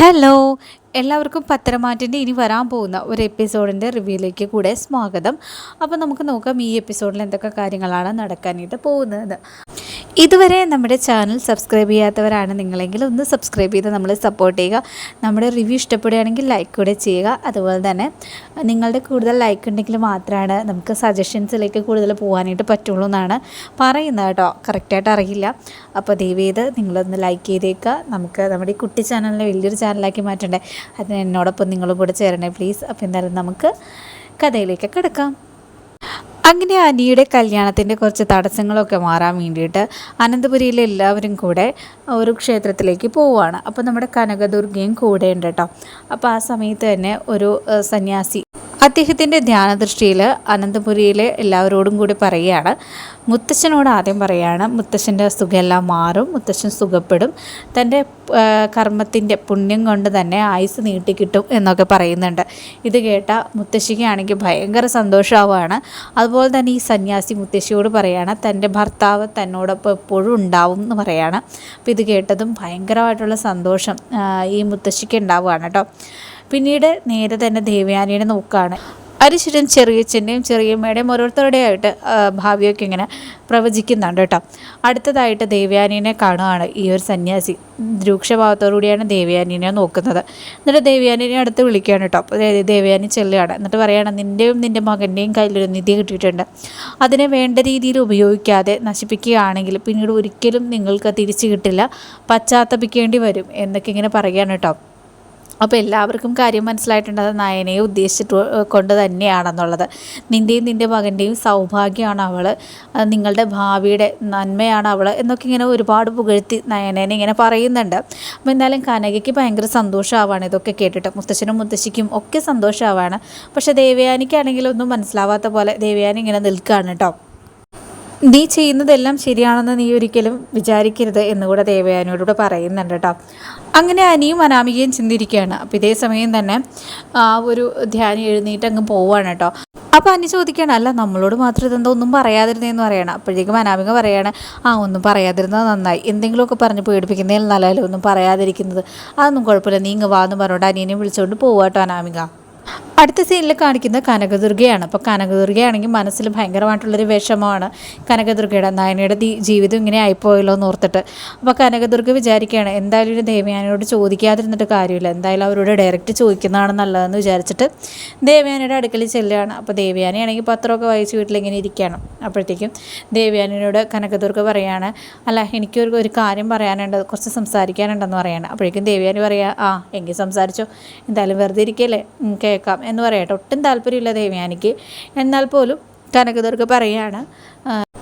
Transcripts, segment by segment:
Hello. എല്ലാവർക്കും പത്തരമാറ്റിന്റെ ഇനി വരാൻ പോകുന്ന ഒരു എപ്പിസോഡിന്റെ റിവ്യൂയിലേക്ക് കൂടെ സ്വാഗതം. അപ്പോൾ നമുക്ക് നോക്കാം ഈ എപ്പിസോഡിൽ എന്തൊക്കെ കാര്യങ്ങളാണ് നടക്കാനായിട്ട് പോകുന്നത്. ഇതുവരെ നമ്മുടെ ചാനൽ സബ്സ്ക്രൈബ് ചെയ്യാത്തവരാണ് നിങ്ങളെങ്കിൽ ഒന്ന് സബ്സ്ക്രൈബ് ചെയ്ത് നമ്മളെ സപ്പോർട്ട് ചെയ്യുക. നമ്മുടെ റിവ്യൂ ഇഷ്ടപ്പെടുകയാണെങ്കിൽ ലൈക്ക് കൂടെ ചെയ്യുക. അതുപോലെ തന്നെ നിങ്ങളുടെ കൂടുതൽ ലൈക്ക് ഉണ്ടെങ്കിൽ മാത്രമാണ് നമുക്ക് സജഷൻസിലേക്ക് കൂടുതൽ പോകാനായിട്ട് പറ്റുള്ളൂ എന്നാണ് പറയുന്നത് കേട്ടോ. കറക്റ്റായിട്ട് അറിയില്ല. അപ്പോൾ ദയവ് ചെയ്ത് നിങ്ങളൊന്ന് ലൈക്ക് ചെയ്തേക്കുക. നമുക്ക് നമ്മുടെ ഈ കുട്ടി ചാനലിനെ വലിയൊരു ചാനലാക്കി മാറ്റണ്ടേ. അതിന് എന്നോടൊപ്പം നിങ്ങളും കൂടെ ചേരണേ പ്ലീസ് അപ്പോൾ എന്തായാലും നമുക്ക് കഥയിലേക്ക് കിടക്കാം. അങ്ങനെ അനിയുടെ കല്യാണത്തിന്റെ കുറച്ച് തടസ്സങ്ങളൊക്കെ മാറാൻ വേണ്ടിയിട്ട് അനന്തപുരിയിലെ എല്ലാവരും കൂടെ ഒരു ക്ഷേത്രത്തിലേക്ക് പോവുകയാണ്. അപ്പോൾ നമ്മുടെ കനകദുർഗയും കൂടെ ഉണ്ട് കേട്ടോ. അപ്പോൾ ആ സമയത്ത് തന്നെ ഒരു സന്യാസി അദ്ദേഹത്തിന്റെ ധ്യാനദൃഷ്ടിയിൽ അനന്തപുരിയിലെ എല്ലാവരോടും കൂടി പറയുകയാണ്. മുത്തശ്ശനോട് ആദ്യം പറയുകയാണ് മുത്തശ്ശന്റെ സുഖമെല്ലാം മാറും മുത്തശ്ശൻ സുഖപ്പെടും. തന്റെ കർമ്മത്തിന്റെ പുണ്യം കൊണ്ട് തന്നെ ആയുസ് നീട്ടിക്കിട്ടും എന്നൊക്കെ പറയുന്നുണ്ട്. ഇത് കേട്ട മുത്തശ്ശിക്കാണെങ്കിൽ ഭയങ്കര സന്തോഷമാവുകയാണ്. അതുപോലെ തന്നെ ഈ സന്യാസി മുത്തശ്ശിയോട് പറയുകയാണ് തന്റെ ഭർത്താവ് തന്നോടൊപ്പം എപ്പോഴും ഉണ്ടാവും എന്ന് പറയുകയാണ് അപ്പോൾ ഇത് കേട്ടതും ഭയങ്കരമായിട്ടുള്ള സന്തോഷം ഈ മുത്തശ്ശിക്ക് ഉണ്ടാവുകയാണ് കേട്ടോ. പിന്നീട് നേരെ തന്നെ ദേവയാനിയെ നോക്കുകയാണ് അരിശുരൻ ചെറിയച്ഛന്റെയും ചെറിയമ്മയുടെയും ഓരോരുത്തരുടെയായിട്ട് ഭാവിയൊക്കെ ഇങ്ങനെ പ്രവചിക്കുന്നുണ്ട് കേട്ടോ. അടുത്തതായിട്ട് ദേവയാനിനെ കാണുകയാണ് ഈ ഒരു സന്യാസി. രൂക്ഷഭാവത്തോടുകൂടിയാണ് ദേവയാനിനെ നോക്കുന്നത്. എന്നിട്ട് ദേവയാനിനെ അടുത്ത് വിളിക്കുകയാണ് കേട്ടോ. ദേവയാനി ചെല്ലുകയാണ്. എന്നിട്ട് പറയുകയാണ് നിന്റെയും നിന്റെ മകന്റെയും കയ്യിലൊരു നിധി കിട്ടിയിട്ടുണ്ട്. അതിനെ വേണ്ട രീതിയിൽ ഉപയോഗിക്കാതെ നശിപ്പിക്കുകയാണെങ്കിൽ പിന്നീട് ഒരിക്കലും നിങ്ങൾക്ക് തിരിച്ചു കിട്ടില്ല. പശ്ചാത്തപിക്കേണ്ടി വരും എന്നൊക്കെ ഇങ്ങനെ പറയുകയാണ് കേട്ടോ. അപ്പോൾ എല്ലാവർക്കും കാര്യം മനസ്സിലായിട്ടുണ്ട്. അത് നയനയെ ഉദ്ദേശിച്ചിട്ട് കൊണ്ട് തന്നെയാണെന്നുള്ളത്. നിന്റെയും നിന്റെ മകന്റെയും സൗഭാഗ്യമാണ് അവൾ നിങ്ങളുടെ ഭാവിയുടെ നന്മയാണ് അവൾ എന്നൊക്കെ ഇങ്ങനെ ഒരുപാട് പുകഴ്ത്തി നയനേനെ ഇങ്ങനെ പറയുന്നുണ്ട്. അപ്പോൾ എന്തായാലും കനകയ്ക്ക് ഭയങ്കര സന്തോഷമാവാണ് ഇതൊക്കെ കേട്ടിട്ട്. മുത്തശ്ശനും മുത്തശ്ശിക്കും ഒക്കെ സന്തോഷമാവാണ്. പക്ഷേ ദേവയാനിക്കാണെങ്കിൽ ഒന്നും മനസ്സിലാവാത്ത പോലെ ദേവയാനി ഇങ്ങനെ നിൽക്കുകയാണ് കേട്ടോ. നീ ചെയ്യുന്നതെല്ലാം ശരിയാണെന്ന് നീ ഒരിക്കലും വിചാരിക്കരുത് എന്നുകൂടെ ദേവയാനിയോടുകൂടെ പറയുന്നുണ്ട് കേട്ടോ. അങ്ങനെ അനിയും അനാമികയും ചിന്തിരിക്കുകയാണ്. അപ്പോൾ ഇതേ സമയം തന്നെ ആ ഒരു ധ്യാനം എഴുന്നേറ്റ് അങ്ങ് പോവുകയാണ് കേട്ടോ. അപ്പോൾ അനി ചോദിക്കുകയാണ് അല്ല നമ്മളോട് മാത്രം ഇതെന്താ ഒന്നും പറയാതിരുന്നതെന്ന് പറയണം. അപ്പോഴേക്കും അനാമിക പറയാണ് ആ ഒന്നും പറയാതിരുന്നത് നന്നായി. എന്തെങ്കിലുമൊക്കെ പറഞ്ഞ് പേടിപ്പിക്കുന്നതിൽ നല്ലതല്ലേ ഒന്നും പറയാതിരിക്കുന്നത്. അതൊന്നും കുഴപ്പമില്ല. നീ ഇങ്ങ് വാന്ന് പറഞ്ഞുകൊണ്ട് അനിയനെ വിളിച്ചുകൊണ്ട് പോവാട്ടോ അനാമിക. അടുത്ത സീനിൽ കാണിക്കുന്നത് കനകദുർഗയാണ്. അപ്പോൾ കനകദുർഗയാണെങ്കിൽ മനസ്സിൽ ഭയങ്കരമായിട്ടുള്ളൊരു വിഷമമാണ്. കനകദുർഗയുടെ നയനയുടെ ജീവിതം ഇങ്ങനെ ആയിപ്പോയല്ലോ എന്ന് ഓർത്തിട്ട്. അപ്പോൾ കനകദുർഗ വിചാരിക്കുകയാണ് എന്തായാലും ഒരു ദേവയാനിയോട് ചോദിക്കാതിരുന്നിട്ട് കാര്യമില്ല. എന്തായാലും അവരോട് ഡയറക്റ്റ് ചോദിക്കുന്നതാണ് നല്ലതെന്ന് വിചാരിച്ചിട്ട് ദേവയാനിയുടെ അടുക്കൽ ചെല്ലുകയാണ്. അപ്പോൾ ദേവയാനിയാണെങ്കിൽ പത്രമൊക്കെ വായിച്ച് വീട്ടിലിങ്ങനെ ഇരിക്കുകയാണ്. അപ്പോഴത്തേക്കും ദേവയാനിയോട് കനകദുർഗ പറയുകയാണ് അല്ല എനിക്കൊരു ഒരു കാര്യം പറയാനുണ്ട്. കുറച്ച് സംസാരിക്കാനുണ്ടെന്ന് പറയാണ്. അപ്പോഴേക്കും ദേവയാനി പറയുക ആ എങ്കിൽ സംസാരിച്ചോ. എന്തായാലും വെറുതെ ഇരിക്കല്ലേ? കേൾക്കാം. എന്ന് പറയട്ടെ. ഒട്ടും താല്പര്യമില്ല ദേവയാനിക്ക്. എന്നാൽ പോലും കനകദുർഗ പറയുകയാണ്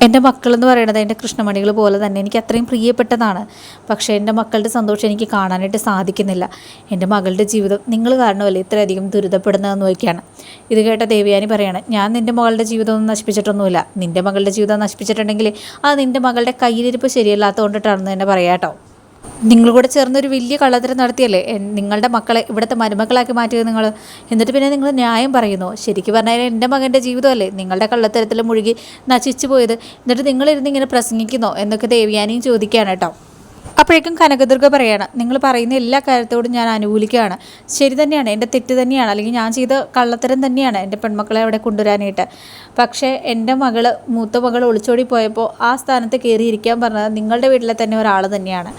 എന്റെ മക്കളെന്ന് പറയുന്നത് എന്റെ കൃഷ്ണമണികൾ പോലെ തന്നെ എനിക്ക് അത്രയും പ്രിയപ്പെട്ടതാണ്. പക്ഷേ എന്റെ മക്കളുടെ സന്തോഷം എനിക്ക് കാണാനായിട്ട് സാധിക്കുന്നില്ല. എന്റെ മകളുടെ ജീവിതം നിങ്ങൾ കാരണമല്ലേ ഇത്രയധികം ദുരിതപ്പെടുന്നതെന്ന് നോക്കിയാണ് ഇത് കേട്ട ദേവയാനി പറയാണ് ഞാൻ നിന്റെ മകളുടെ ജീവിതം ഒന്നും നശിപ്പിച്ചിട്ടൊന്നുമില്ല. നിന്റെ മകളുടെ ജീവിതം നശിപ്പിച്ചിട്ടുണ്ടെങ്കിൽ അത് നിന്റെ മകളുടെ കയ്യിലിരിപ്പ് ശരിയല്ലാത്തതുകൊണ്ടിട്ടാണെന്ന് തന്നെ പറയാട്ടോ നിങ്ങൾ കൂടെ ചേർന്നൊരു വലിയ കള്ളത്തരം നടത്തിയല്ലേ? നിങ്ങളുടെ മക്കളെ ഇവിടുത്തെ മരുമക്കളാക്കി മാറ്റിയത് നിങ്ങൾ എന്നിട്ട് പിന്നെ നിങ്ങൾ ന്യായം പറയുന്നു. ശരിക്കും പറഞ്ഞാൽ എന്റെ മകന്റെ ജീവിതമല്ലേ? നിങ്ങളുടെ കള്ളത്തരത്തിൽ മുഴുകി നശിച്ചു പോയത്. എന്നിട്ട് നിങ്ങളിരുന്ന് ഇങ്ങനെ പ്രസംഗിക്കുന്നോ? എന്നൊക്കെ ദേവ്യാനിയും ചോദിക്കുകയാണ് കേട്ടോ. അപ്പോഴേക്കും കനകദുർഗ പറയാണ് നിങ്ങൾ പറയുന്ന എല്ലാ കാര്യത്തോടും ഞാൻ അനുകൂലിക്കുകയാണ്. ശരി തന്നെയാണ് എന്റെ തെറ്റ് തന്നെയാണ്. അല്ലെങ്കിൽ ഞാൻ ചെയ്ത കള്ളത്തരം തന്നെയാണ് എന്റെ പെൺമക്കളെ അവിടെ കൊണ്ടുവരാനായിട്ട്. പക്ഷേ എന്റെ മകൾ മൂത്ത മകൾ ഒളിച്ചോടി പോയപ്പോൾ ആ സ്ഥാനത്ത് കയറിയിരിക്കാൻ പറഞ്ഞത് നിങ്ങളുടെ വീട്ടിലെ തന്നെ ഒരാൾ തന്നെയാണ്.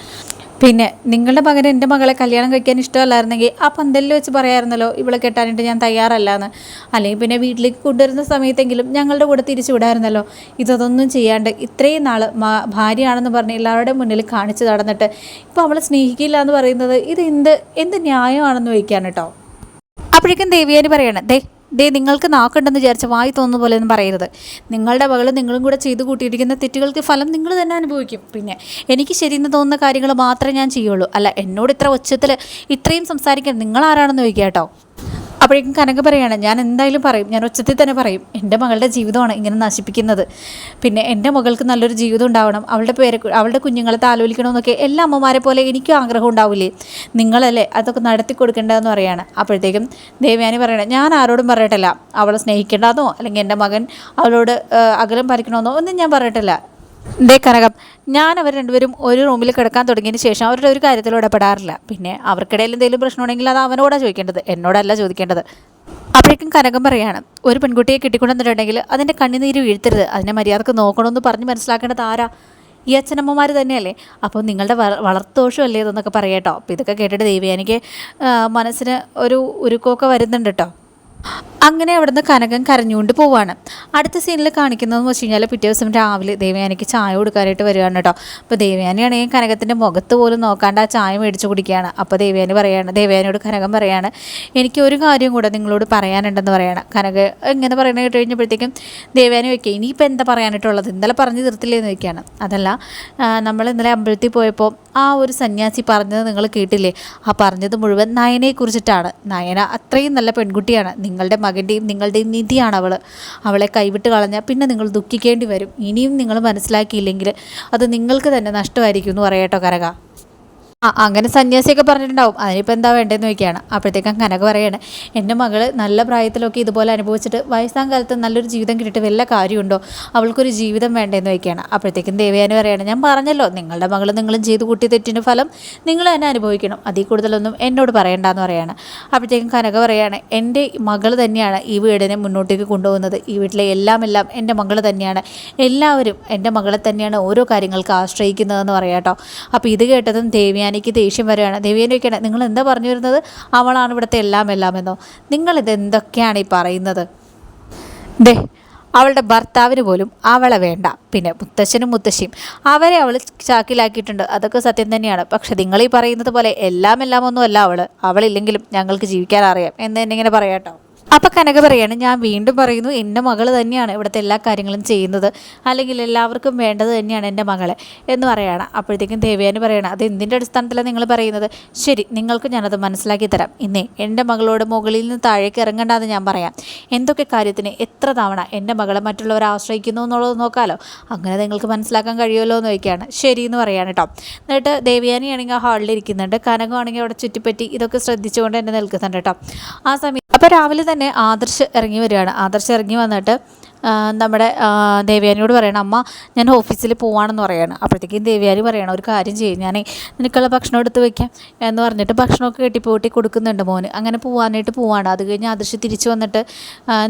പിന്നെ നിങ്ങളുടെ മകൻ എന്റെ മകളെ കല്യാണം കഴിക്കാൻ ഇഷ്ടമല്ലായിരുന്നെങ്കിൽ ആ പന്തലിൽ വെച്ച് പറയായിരുന്നല്ലോ ഇവളെ കെട്ടാനായിട്ട് ഞാൻ തയ്യാറല്ല എന്ന് അല്ലെങ്കിൽ പിന്നെ വീട്ടിലേക്ക് കൊണ്ടുവരുന്ന സമയത്തെങ്കിലും ഞങ്ങളുടെ കൂടെ തിരിച്ചു വിടായിരുന്നല്ലോ ഇതൊന്നും ചെയ്യാണ്ട് ഇത്രയും നാൾ ഭാര്യയാണെന്ന് പറഞ്ഞ് എല്ലാവരുടെ മുന്നിൽ കാണിച്ചു നടന്നിട്ട് ഇപ്പോൾ അവളെ സ്നേഹിക്കില്ല എന്ന് പറയുന്നത് ഇത് എന്ത് എന്ത് ന്യായമാണെന്ന് ചോദിക്കാൻ കേട്ടോ. അപ്പോഴേക്കും ദേവിയാനി പറയണം ദേ ദേ നിങ്ങൾക്ക് നാക്കുണ്ടെന്ന് വിചാരിച്ച വായി തോന്നുന്ന പോലെ ഒന്നും പറയരുത്. നിങ്ങളുടെ മകൾ നിങ്ങളും കൂടെ ചെയ്തു കൂട്ടിയിരിക്കുന്ന തെറ്റുകൾക്ക് ഫലം നിങ്ങൾ തന്നെ അനുഭവിക്കും. പിന്നെ എനിക്ക് ശരിയെന്ന് തോന്നുന്ന കാര്യങ്ങൾ മാത്രമേ ഞാൻ ചെയ്യുള്ളൂ. അല്ല എന്നോട് ഇത്ര ഒച്ചത്തിൽ ഇത്രയും സംസാരിക്കാൻ നിങ്ങൾ ആരാണെന്ന് ചോദിക്കുക കേട്ടോ. അപ്പോഴേക്കും കനക പറയുകയാണ് ഞാൻ എന്തായാലും പറയും ഞാൻ ഉച്ചത്തിൽ തന്നെ പറയും എന്റെ മകളുടെ ജീവിതമാണ് ഇങ്ങനെ നശിപ്പിക്കുന്നത്. പിന്നെ എന്റെ മകൾക്ക് നല്ലൊരു ജീവിതം ഉണ്ടാവണം അവളുടെ പേരെ അവളുടെ കുഞ്ഞുങ്ങളെ താലോലിക്കണമെന്നൊക്കെ എല്ലാ അമ്മമാരെ പോലെ എനിക്കും ആഗ്രഹം ഉണ്ടാവില്ലേ? നിങ്ങളല്ലേ അതൊക്കെ നടത്തി കൊടുക്കേണ്ടതെന്ന് പറയാണ്. അപ്പോഴത്തേക്കും ദേവയാനി പറയണേ ഞാൻ ആരോടും പറയട്ടില്ല. അവളെ സ്നേഹിക്കേണ്ടതെന്നോ അല്ലെങ്കിൽ എന്റെ മകൻ അവളോട് അകലം പാലിക്കണമെന്നോ ഒന്നും ഞാൻ പറയട്ടില്ല. ദേ കനകം ഞാൻ അവർ രണ്ടുപേരും ഒരു റൂമിൽ കിടക്കാൻ തുടങ്ങിയതിന് ശേഷം അവരുടെ ഒരു കാര്യത്തിലും ഇടപെടാറില്ല. പിന്നെ അവർക്കിടയിൽ എന്തെങ്കിലും പ്രശ്നമുണ്ടെങ്കിൽ അത് അവനോടാണ് ചോദിക്കേണ്ടത് എന്നോടല്ല ചോദിക്കേണ്ടത്. അപ്പോഴേക്കും കനകം പറയാണ് ഒരു പെൺകുട്ടിയെ കിട്ടിക്കൊണ്ടുവന്നിട്ടുണ്ടെങ്കിൽ അതിന്റെ കണ്ണിനീര് വീഴ്ത്തരുത്. അതിനെ മര്യാദയ്ക്ക് നോക്കണമെന്ന് പറഞ്ഞ് മനസ്സിലാക്കേണ്ടത് ആരാ? ഈ അച്ഛനമ്മമാർ തന്നെയല്ലേ? അപ്പോൾ നിങ്ങളുടെ വള വളർത്തോഷമല്ലേ ഇതെന്നൊക്കെ പറയട്ടോ അപ്പോൾ ഇതൊക്കെ കേട്ടിട്ട് ദേവി എനിക്ക് മനസ്സിന് ഒരു ഉരുക്കമൊക്കെ വരുന്നുണ്ട് കേട്ടോ അങ്ങനെ അവിടുന്ന് കനകം കരഞ്ഞുകൊണ്ട് പോവാണ്. അടുത്ത സീനിൽ കാണിക്കുന്നതെന്ന് വെച്ച് കഴിഞ്ഞാൽ പിറ്റേ ദിവസം രാവിലെ ദേവയാനിക്ക് ചായ കൊടുക്കാനായിട്ട് വരികയാണ് കേട്ടോ. അപ്പോൾ ദേവയാനിയാണെങ്കിൽ കനകത്തിന്റെ മുഖത്ത് പോലും നോക്കാണ്ട് ആ ചായ മേടിച്ച് കുടിക്കുകയാണ്. അപ്പോൾ ദേവയാനി പറയാണ് ദേവയാനിയോട് കനകം പറയാണ് എനിക്ക് ഒരു കാര്യം കൂടെ നിങ്ങളോട് പറയാനുണ്ടെന്ന് പറയാണ്. കനക എങ്ങനെ പറയുന്നത് കേട്ട് കഴിഞ്ഞപ്പോഴത്തേക്കും ദേവയാനി വയ്ക്കുക ഇനിയിപ്പോൾ എന്താ പറയാനായിട്ടുള്ളത്? ഇന്നലെ പറഞ്ഞു തീർത്തില്ലേന്ന് വയ്ക്കുകയാണ് അതല്ല നമ്മൾ ഇന്നലെ അമ്പലത്തിൽ പോയപ്പോൾ ആ ഒരു സന്യാസി പറഞ്ഞത് നിങ്ങൾ കേട്ടില്ലേ? ആ പറഞ്ഞത് മുഴുവൻ നയനെക്കുറിച്ചിട്ടാണ് നയന അത്രയും നല്ല പെൺകുട്ടിയാണ്. നിങ്ങളുടെ മകന്റെയും നിങ്ങളുടെയും നിധിയാണ് അവൾ അവളെ കൈവിട്ട് കളഞ്ഞാൽ പിന്നെ നിങ്ങൾ ദുഃഖിക്കേണ്ടി വരും. ഇനിയും നിങ്ങൾ മനസ്സിലാക്കിയില്ലെങ്കിൽ അത് നിങ്ങൾക്ക് തന്നെ നഷ്ടമായിരിക്കും എന്ന് പറയട്ടോ കരക. ആ അങ്ങനെ സന്യാസിയൊക്കെ പറഞ്ഞിട്ടുണ്ടാവും. അതിനിപ്പോൾ എന്താ വേണ്ടതെന്ന് ചോദിക്കുകയാണ്. അപ്പോഴത്തേക്കും കനക പറയാണ് എന്റെ മകൾ നല്ല പ്രായത്തിലൊക്കെ ഇതുപോലെ അനുഭവിച്ചിട്ട് വയസ്സാം കാലത്ത് നല്ലൊരു ജീവിതം കിട്ടിയിട്ട് വല്ല കാര്യമുണ്ടോ? അവൾക്കൊരു ജീവിതം വേണ്ടതെന്ന് ചോദിക്കുകയാണ്. അപ്പോഴത്തേക്കും ദേവയാനി പറയാണ് ഞാൻ പറഞ്ഞല്ലോ നിങ്ങളുടെ മകൾ നിങ്ങളും ചെയ്ത് കൂട്ടി തെറ്റിന്റെ ഫലം നിങ്ങൾ തന്നെ അനുഭവിക്കണം. അതിൽ കൂടുതലൊന്നും എന്നോട് പറയണ്ടെന്ന് പറയാണ് അപ്പോഴത്തേക്കും കനക പറയാണ് എന്റെ മകൾ തന്നെയാണ് ഈ വീടിനെ മുന്നോട്ടേക്ക് കൊണ്ടുപോകുന്നത്. ഈ വീട്ടിലെ എല്ലാം എല്ലാം എന്റെ മകൾ തന്നെയാണ്. എല്ലാവരും എന്റെ മകളെ തന്നെയാണ് ഓരോ കാര്യങ്ങൾക്ക് ആശ്രയിക്കുന്നതെന്ന് പറയാം കേട്ടോ. അപ്പോൾ ഇത് കേട്ടതും ദേവ്യാനി ദേവ്യാനിക്ക് ദേഷ്യം വരികയാണ്. ദേവിയനൊക്കെയാണ് നിങ്ങൾ എന്താ പറഞ്ഞു വരുന്നത്? അവളാണ് ഇവിടുത്തെ എല്ലാം എല്ലാം എന്നോ. നിങ്ങളിത് എന്തൊക്കെയാണ് ഈ പറയുന്നത്? ദേ അവളുടെ ഭർത്താവിന് പോലും അവളെ വേണ്ട. പിന്നെ മുത്തശ്ശനും മുത്തശ്ശിയും. അവരെ അവൾ ചാക്കിലാക്കിയിട്ടുണ്ട്. അതൊക്കെ സത്യം തന്നെയാണ്. പക്ഷെ നിങ്ങൾ ഈ പറയുന്നത് പോലെ എല്ലാം എല്ലാം ഒന്നും അല്ല അവൾ അവളില്ലെങ്കിലും ഞങ്ങൾക്ക് ജീവിക്കാൻ അറിയാം. എന്ന് തന്നെ ഇങ്ങനെ പറയാട്ടോ അപ്പം കനക പറയാണ് ഞാൻ വീണ്ടും പറയുന്നു എന്റെ മകൾ തന്നെയാണ് ഇവിടുത്തെ എല്ലാ കാര്യങ്ങളും ചെയ്യുന്നത്. അല്ലെങ്കിൽ എല്ലാവർക്കും വേണ്ടത് തന്നെയാണ് എന്റെ മകളെ. എന്ന് പറയണം. അപ്പോഴത്തേക്കും ദേവയാനി പറയണം അത് എന്തിന്റെ അടിസ്ഥാനത്തിലാണ് നിങ്ങൾ പറയുന്നത്? ശരി നിങ്ങൾക്ക് ഞാനത് മനസ്സിലാക്കി തരാം. ഇന്നേ എന്റെ മകളോട് മുകളിൽ നിന്ന് താഴേക്ക് ഇറങ്ങണ്ടെന്ന് ഞാൻ പറയാം. എന്തൊക്കെ കാര്യത്തിന് എത്ര തവണ എന്റെ മകളെ മറ്റുള്ളവർ ആശ്രയിക്കുന്നു എന്നുള്ളത് നോക്കാമല്ലോ അങ്ങനെ നിങ്ങൾക്ക് മനസ്സിലാക്കാൻ കഴിയുമല്ലോ എന്ന് ചോദിക്കുകയാണ്. ശരി എന്ന് പറയാണ് കേട്ടോ. എന്നിട്ട് ദേവയാനി ആണെങ്കിൽ ആ ഹാളിൽ ഇരിക്കുന്നുണ്ട്. കനകമാണെങ്കിൽ അവിടെ ചുറ്റിപ്പറ്റി ഇതൊക്കെ ശ്രദ്ധിച്ചുകൊണ്ട് തന്നെ നിൽക്കുന്നുണ്ട് കേട്ടോ. ആ സമയം അപ്പോൾ രാവിലെ തന്നെ ആദർശ് ഇറങ്ങി വരികയാണ്. ആദർശ് ഇറങ്ങി വന്നിട്ട് നമ്മുടെ ദേവയാനിയോട് പറയണം അമ്മ ഞാൻ ഓഫീസിൽ പോവാണെന്ന് പറയാണ്. അപ്പോഴത്തേക്കും ദേവയാനി പറയണം ഒരു കാര്യം ചെയ്യും ഞാൻ നിനക്കുള്ള ഭക്ഷണം എടുത്ത് വെക്കാം. എന്ന് പറഞ്ഞിട്ട് ഭക്ഷണമൊക്കെ കെട്ടിപ്പോട്ടി കൊടുക്കുന്നുണ്ട് മോന്. അങ്ങനെ പോവാനായിട്ട് പോവാണ്. അത് കഴിഞ്ഞ് ആദർശ് തിരിച്ചു വന്നിട്ട്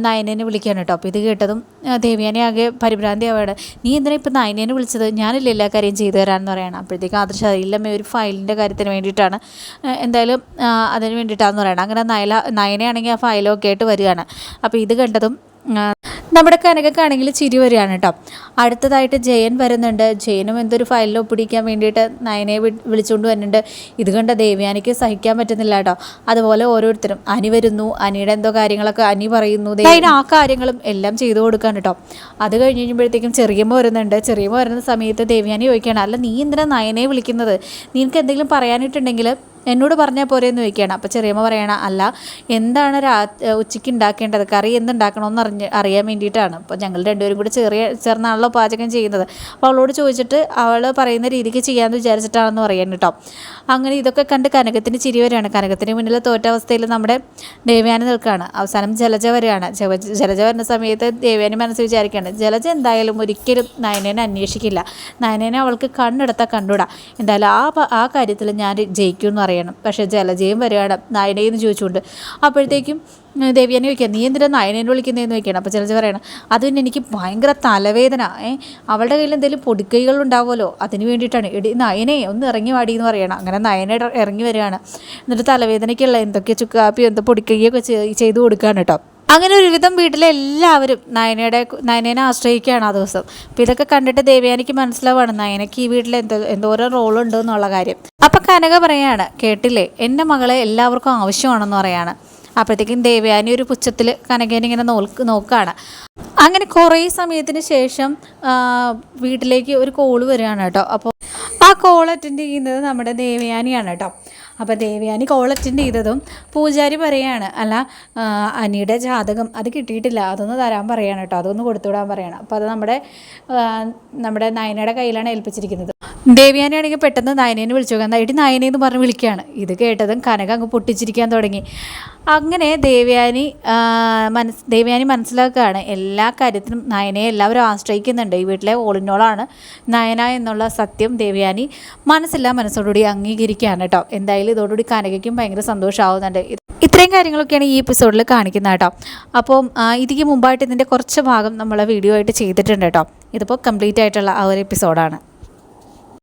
നയനേനെ വിളിക്കുകയാണ് കേട്ടോ. അപ്പോൾ ഇത് കേട്ടതും ദേവയാനി ആകെ പരിഭ്രാന്തി ആവുകയാണ് നീ എന്തിനാ ഇപ്പം നയനേനെ വിളിച്ചത്? ഞാനില്ല എല്ലാ കാര്യം ചെയ്തു തരാമെന്ന് പറയണം. അപ്പോഴത്തേക്കും ആദർശ് അറിയില്ലമ്മേ ഒരു ഫയലിന്റെ കാര്യത്തിന് വേണ്ടിയിട്ടാണ്. എന്തായാലും അതിന് വേണ്ടിയിട്ടാണെന്ന് പറയണം. അങ്ങനെ നയല നയനയാണെങ്കിൽ ആ ഫയലൊക്കെ ആയിട്ട് വരികയാണ്. അപ്പോൾ ഇത് കണ്ടതും നമ്മുടെ കനകക്കാണെങ്കിൽ ചിരി വരികയാണ് കേട്ടോ. അടുത്തതായിട്ട് ജയൻ വരുന്നുണ്ട്. ജയനും എന്തൊരു ഫയലിൽ ഒപ്പിടിക്കാൻ വേണ്ടിയിട്ട് നയനെ വിളിച്ചുകൊണ്ട് വരുന്നുണ്ട്. ഇത് കണ്ട ദേവ്യാനിക്ക് സഹിക്കാൻ പറ്റുന്നില്ല കേട്ടോ. അതുപോലെ ഓരോരുത്തരും അനി വരുന്നു. അനിയുടെ എന്തോ കാര്യങ്ങളൊക്കെ അനി പറയുന്നു. അതിന് ആ കാര്യങ്ങളും എല്ലാം ചെയ്തു കൊടുക്കാൻ കേട്ടോ. അത് കഴിഞ്ഞ് കഴിയുമ്പോഴത്തേക്കും ചെറിയമ്മ വരുന്നുണ്ട്. ചെറിയമ്മ വരുന്ന സമയത്ത് ദേവ്യാനി ചോദിക്കുകയാണ് അല്ല നീ എന്തിനാ നയനെ വിളിക്കുന്നത്? നിനക്ക് എന്തെങ്കിലും പറയാനിട്ടുണ്ടെങ്കിൽ എന്നോട് പറഞ്ഞാൽ പോരെയെന്ന് ചോദിക്കുകയാണ്. അപ്പോൾ ചെറിയമ്മ പറയണ അല്ല എന്താണ് രാ ഉച്ചയ്ക്ക് ഉണ്ടാക്കേണ്ടത് കറി എന്തുണ്ടാക്കണമെന്ന് അറിഞ്ഞ് അറിയാൻ വേണ്ടിയിട്ടാണ്. അപ്പോൾ ഞങ്ങൾ രണ്ടുപേരും കൂടി ചെറിയ ചേർന്നാണല്ലോ പാചകം ചെയ്യുന്നത്. അപ്പോൾ അവളോട് ചോദിച്ചിട്ട് അവൾ പറയുന്ന രീതിക്ക് ചെയ്യാമെന്ന് വിചാരിച്ചിട്ടാണെന്ന് പറയാൻ കേട്ടോ. അങ്ങനെ ഇതൊക്കെ കണ്ട് കനകത്തിന് ചിരി വരികയാണ് കനകത്തിന് മുന്നിൽ തോറ്റ അവസ്ഥയിൽ നമ്മുടെ ദേവയാനി നിൽക്കുകയാണ്. അവസാനം ജലജ വരികയാണ് ജലജ വരുന്ന സമയത്ത് ദേവയാനി മനസ്സ് വിചാരിക്കുകയാണ് ജലജ എന്തായാലും ഒരിക്കലും നയനേനെ അന്വേഷിക്കില്ല. നയനേനെ അവൾക്ക് കണ്ണെടുത്താൽ കണ്ടുവിടാം എന്തായാലും ആ ആ കാര്യത്തിൽ ഞാൻ ജയിക്കും എന്ന് പറയണം. പക്ഷേ ജലജയും വരികയാണ് നയനയെന്ന് ചോദിച്ചുകൊണ്ട്. അപ്പോഴത്തേക്കും ദേവിയാനെ ചോദിക്കുക നീ എന്തിനാ നയനേനെ വിളിക്കുന്നതെന്ന് ചോദിക്കണം അപ്പോൾ ചിലച്ച് പറയണം അത് പിന്നെ എനിക്ക് ഭയങ്കര തലവേദന. ഏ അവളുടെ കയ്യിൽ എന്തെങ്കിലും പൊടിക്കൈകൾ ഉണ്ടാവുമല്ലോ? അതിന് വേണ്ടിയിട്ടാണ്. എടി നയനെ ഒന്ന് ഇറങ്ങി വാടി എന്ന് പറയണം. അങ്ങനെ നയനെ ഇറങ്ങി വരികയാണ്. എന്നിട്ട് തലവേദനയ്ക്കുള്ള എന്തൊക്കെ ചുക്കാപ്പിയോ എന്തോ പൊടിക്കൈയൊക്കെ ചെയ്ത് കൊടുക്കുകയാണ് കേട്ടോ. അങ്ങനെ ഒരുവിധം വീട്ടിലെ എല്ലാവരും നയനയുടെ നയനേനെ ആശ്രയിക്കുകയാണ് ആ ദിവസം. അപ്പോൾ ഇതൊക്കെ കണ്ടിട്ട് ദേവയാനിക്ക് മനസ്സിലാവാണ് നയനയ്ക്ക് ഈ വീട്ടിൽ എന്തോ എന്തോരം റോളുണ്ട് എന്നുള്ള കാര്യം. അപ്പം കനക പറയാണ് കേട്ടില്ലേ? എന്റെ മകളെ എല്ലാവർക്കും ആവശ്യമാണെന്ന് പറയാണ്. അപ്പോഴത്തേക്കും ദേവയാനി ഒരു പുച്ഛത്തിൽ കനകേനെ ഇങ്ങനെ നോക്ക് നോക്കുകയാണ് അങ്ങനെ കുറേ സമയത്തിന് ശേഷം വീട്ടിലേക്ക് ഒരു കോൾ വരികയാണ് കേട്ടോ. അപ്പോൾ ആ കോൾ അറ്റൻഡ് ചെയ്യുന്നത് നമ്മുടെ ദേവയാനിയാണ് കേട്ടോ. അപ്പോൾ ദേവയാനി കോൾ അറ്റൻഡ് ചെയ്തതും പൂജാരി പറയാണ് അല്ല അനിയുടെ ജാതകം അത് കിട്ടിയിട്ടില്ല അതൊന്ന് തരാൻ പറയാണ് കേട്ടോ അതൊന്ന് കൊടുത്തുവിടാൻ പറയണം. അപ്പോൾ അത് നമ്മുടെ നമ്മുടെ നയനയുടെ കയ്യിലാണ് ഏൽപ്പിച്ചിരിക്കുന്നത്. ദേവിയാനിയാണെങ്കിൽ പെട്ടെന്ന് നയനേനെ വിളിച്ചു നോക്കാം. ഇടി നയനെ എന്ന് പറഞ്ഞ് വിളിക്കുകയാണ്. ഇത് കേട്ടതും കനക അങ്ങ് പൊട്ടിച്ചിരിക്കാൻ തുടങ്ങി. അങ്ങനെ ദേവയാനി മനസ് ദേവയാനി മനസ്സിലാക്കുകയാണ്. എല്ലാ കാര്യത്തിനും നയനയെ എല്ലാവരും ആശ്രയിക്കുന്നുണ്ട്. ഈ വീട്ടിലെ ഓളിനോളാണ് നയന എന്നുള്ള സത്യം ദേവയാനി മനസ്സില്ല മനസ്സോടുകൂടി അംഗീകരിക്കുകയാണ് കേട്ടോ. എന്തായാലും ഇതോടുകൂടി കനകയ്ക്കും ഭയങ്കര സന്തോഷമാവുന്നുണ്ട്. ഇത് ഇത്രയും കാര്യങ്ങളൊക്കെയാണ് ഈ എപ്പിസോഡിൽ കാണിക്കുന്നത് കേട്ടോ. അപ്പോൾ ഇതിക്ക് മുമ്പായിട്ട് ഇതിന്റെ കുറച്ച് ഭാഗം നമ്മൾ വീഡിയോ ആയിട്ട് ചെയ്തിട്ടുണ്ട് കേട്ടോ. ഇതിപ്പോൾ കംപ്ലീറ്റ് ആയിട്ടുള്ള ആ ഒരു എപ്പിസോഡാണ്